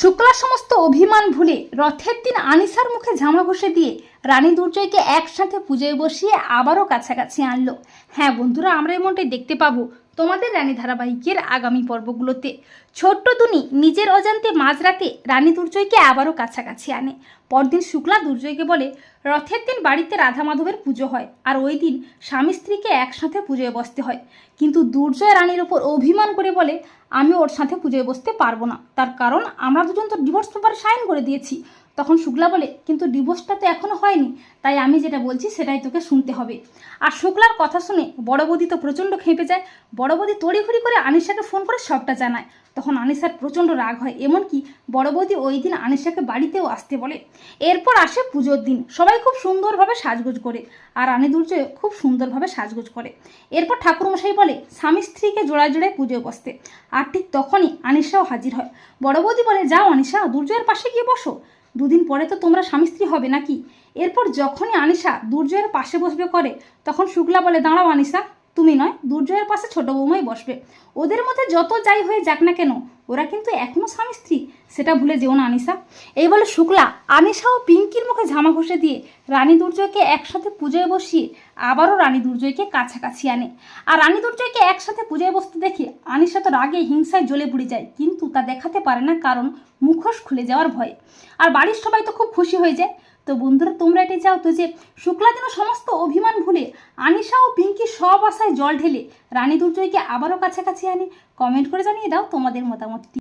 শুক্লা সমস্ত অভিমান ভুলে রথের দিন আনিসার মুখে ঝামা ঘষে দিয়ে রানী দুর্জয়কে একসাথে পুজোয় বসিয়ে আবারও কাছাকাছি আনলো। হ্যাঁ বন্ধুরা, আমরা এমনটাই দেখতে পাবো। তোমাদের রানী ধারাবাহিকের আগামী পর্বগুলোতে ছোট্ট দুনি নিজের অজান্তে মাঝরাতে রানী দুর্জয়কে আবারও কাছাকাছি আনে। পরদিন শুক্লা দুর্জয়কে বলে, রথের দিন বাড়িতে রাধা মাধবের পুজো হয় আর ওই দিন স্বামী স্ত্রীকে একসাথে পুজোয় বসতে হয়। কিন্তু দুর্জয় রানীর ওপর অভিমান করে বলে, আমি ওর সাথে পুজোয় বসতে পারব না। তার কারণ আমরা দুজন তো ডিভোর্স পেপারে সাইন করে দিয়েছি। তখন শুক্লা বলে, কিন্তু ডিভোর্সটা তো এখনও হয়নি, তাই আমি যেটা বলছি সেটাই তোকে শুনতে হবে। আর শুক্লার কথা শুনে বড় বৌদি তো প্রচণ্ড খেপে যায়। বড় বৌদি তড়িঘড়ি করে আনিশাকে ফোন করে সবটা জানায়। তখন আনিশার প্রচণ্ড রাগ হয়, এমনকি বড় বৌদি ওই দিন আনিশাকে বাড়িতেও আসতে বলে। এরপর আসে পুজোর দিন, সবাই খুব সুন্দরভাবে সাজগোজ করে আর রানী দুর্জয় খুব সুন্দরভাবে সাজগোজ করে। এরপর ঠাকুরমশাই বলে, স্বামী স্ত্রীকে জোড়ায় জোড়ায় পুজোয় বসতে। আর ঠিক তখনই আনিশাও হাজির হয়। বড় বৌদি বলে, যাও আনিশা, দুর্জয়ের পাশে গিয়ে বসো। দুদিন পরে তো তোমরা স্বামী স্ত্রী হবে নাকি? এরপর যখনই আনিশা দুর্জয়ের পাশে বসবে করে, তখন শুক্লা বলে, দাঁড়াও আনিশা, তুমি নয়, দুর্জয়ের পাশে ছোট বৌমাই বসবে। ওদের মধ্যে যত যাই হয়ে যাক না কেন, ওরা কিন্তু এখনও স্বামী স্ত্রী। সেটা ভুলে যেও না আনিশা। এই বলে শুক্লা আনিশা ও পিঙ্কির মুখে ঝামা ঘষে দিয়ে রানী দুর্জয়কে একসাথে পুজোয় বসিয়ে আবারও রানী দুর্জয়কে কাছাকাছি আনে। আর রানী দুর্জয়কে একসাথে পুজোয় বসতে দেখে আনিশা তো রাগে হিংসায় জ্বলে পুড়ে যায়, কিন্তু তা দেখাতে পারে না কারণ মুখোশ খুলে যাওয়ার ভয়ে। আর বাড়ির সবাই তো খুব খুশি হয়ে যায়। তো বন্ধুরা, তোমরা এটাই চাও তো যে শুক্লা যেন সমস্ত অভিমান ভুলে আনিশা ও পিঙ্কি সব আশায় জল ঢেলে রানী দুর্জয়কে আবারও কাছাকাছি আনে। কমেন্ট করে জানিয়ে দাও তোমাদের মতামতটি।